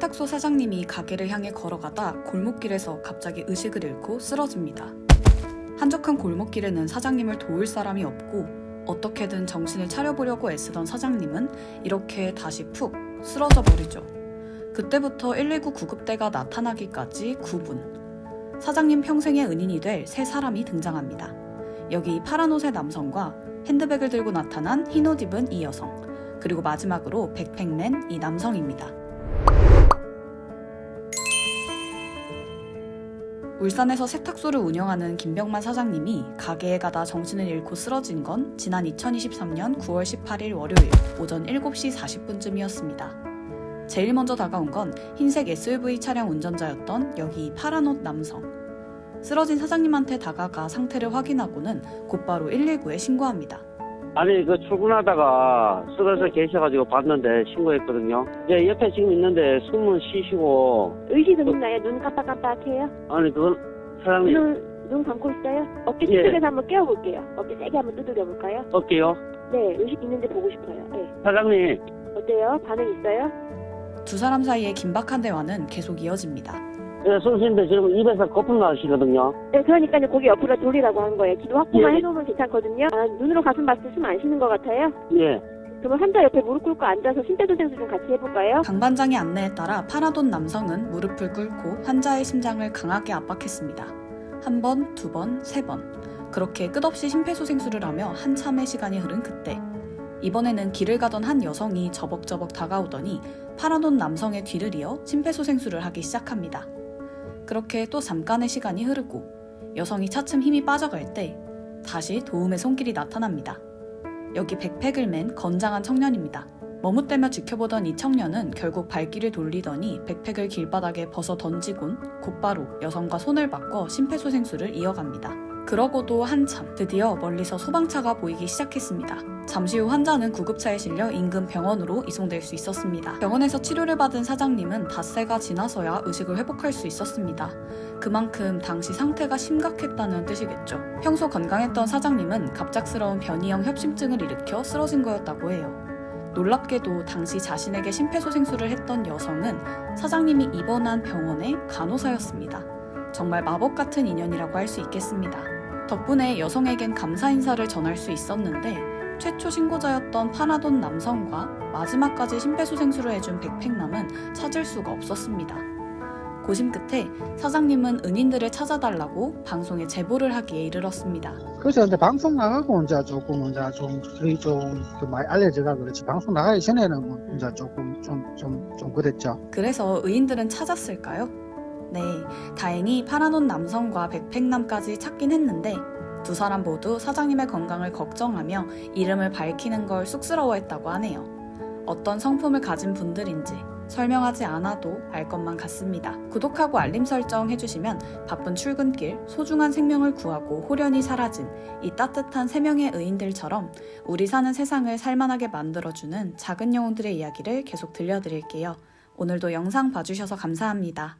세탁소 사장님이 가게를 향해 걸어가다 골목길에서 갑자기 의식을 잃고 쓰러집니다. 한적한 골목길에는 사장님을 도울 사람이 없고 어떻게든 정신을 차려보려고 애쓰던 사장님은 이렇게 다시 푹 쓰러져 버리죠. 그때부터 119 구급대가 나타나기까지 9분. 사장님 평생의 은인이 될 세 사람이 등장합니다. 여기 파란 옷의 남성과 핸드백을 들고 나타난 흰 옷 입은 이 여성, 그리고 마지막으로 백팩맨 이 남성입니다. 울산에서 세탁소를 운영하는 김병만 사장님이 가게에 가다 정신을 잃고 쓰러진 건 지난 2023년 9월 18일 월요일 오전 7시 40분쯤이었습니다. 제일 먼저 다가온 건 흰색 SUV 차량 운전자였던 여기 파란 옷 남성. 쓰러진 사장님한테 다가가 상태를 확인하고는 곧바로 119에 신고합니다. 아니 그 출근하다가 쓰러져 계셔가지고 봤는데 신고했거든요. 예, 옆에 지금 있는데 숨은 쉬시고 의식은 있나요? 눈 깜빡깜빡해요? 아니 그건 사장님 눈, 눈 감고 있어요? 어깨 예. 뒤쪽에서 한번 깨워볼게요. 어깨 세게 한번 두드려 볼까요? 어때요? 네, 의식 있는지 보고 싶어요. 네. 사장님 어때요? 반응 있어요? 두 사람 사이의 긴박한 대화는 계속 이어집니다. 예, 숨 쉬는데 지금 입에서 거품 나시거든요. 네, 그러니까 고개 옆으로 돌리라고 한 거예요. 기도 확보만 예. 해놓으면 괜찮거든요. 아, 눈으로 가슴 봤을 때 숨 안 쉬는 것 같아요? 예. 그러면 환자 옆에 무릎 꿇고 앉아서 심폐소생술 좀 같이 해볼까요? 강반장의 안내에 따라 파라돈 남성은 무릎을 꿇고 환자의 심장을 강하게 압박했습니다. 한 번, 두 번, 세 번. 그렇게 끝없이 심폐소생술을 하며 한참의 시간이 흐른 그때. 이번에는 길을 가던 한 여성이 저벅저벅 다가오더니 파라돈 남성의 뒤를 이어 심폐소생술을 하기 시작합니다. 그렇게 또 잠깐의 시간이 흐르고 여성이 차츰 힘이 빠져갈 때 다시 도움의 손길이 나타납니다. 여기 백팩을 맨 건장한 청년입니다. 머뭇대며 지켜보던 이 청년은 결국 발길을 돌리더니 백팩을 길바닥에 벗어 던지곤 곧바로 여성과 손을 바꿔 심폐소생술을 이어갑니다. 그러고도 한참 드디어 멀리서 소방차가 보이기 시작했습니다. 잠시 후 환자는 구급차에 실려 인근 병원으로 이송될 수 있었습니다. 병원에서 치료를 받은 사장님은 닷새가 지나서야 의식을 회복할 수 있었습니다. 그만큼 당시 상태가 심각했다는 뜻이겠죠. 평소 건강했던 사장님은 갑작스러운 변이형 협심증을 일으켜 쓰러진 거였다고 해요. 놀랍게도 당시 자신에게 심폐소생술을 했던 여성은 사장님이 입원한 병원의 간호사였습니다. 정말 마법 같은 인연이라고 할 수 있겠습니다. 덕분에 여성에겐 감사 인사를 전할 수 있었는데 최초 신고자였던 파나돈 남성과 마지막까지 심폐소생술을 해준 백팩남은 찾을 수가 없었습니다. 고심 끝에 사장님은 은인들을 찾아달라고 방송에 제보를 하기에 이르렀습니다. 그래서 근데 방송 나가고 이제 조금 이제 좀 거의 좀그 많이 알려져가 그렇지 방송 나가기 전에는 뭐 이제 조금 좀좀 좀 그랬죠. 그래서 의인들은 찾았을까요? 네, 다행히 파란옷 남성과 백팩남까지 찾긴 했는데 두 사람 모두 사장님의 건강을 걱정하며 이름을 밝히는 걸 쑥스러워했다고 하네요. 어떤 성품을 가진 분들인지 설명하지 않아도 알 것만 같습니다. 구독하고 알림 설정 해주시면 바쁜 출근길 소중한 생명을 구하고 호련히 사라진 이 따뜻한 세 명의 의인들처럼 우리 사는 세상을 살만하게 만들어주는 작은 영혼들의 이야기를 계속 들려드릴게요. 오늘도 영상 봐주셔서 감사합니다.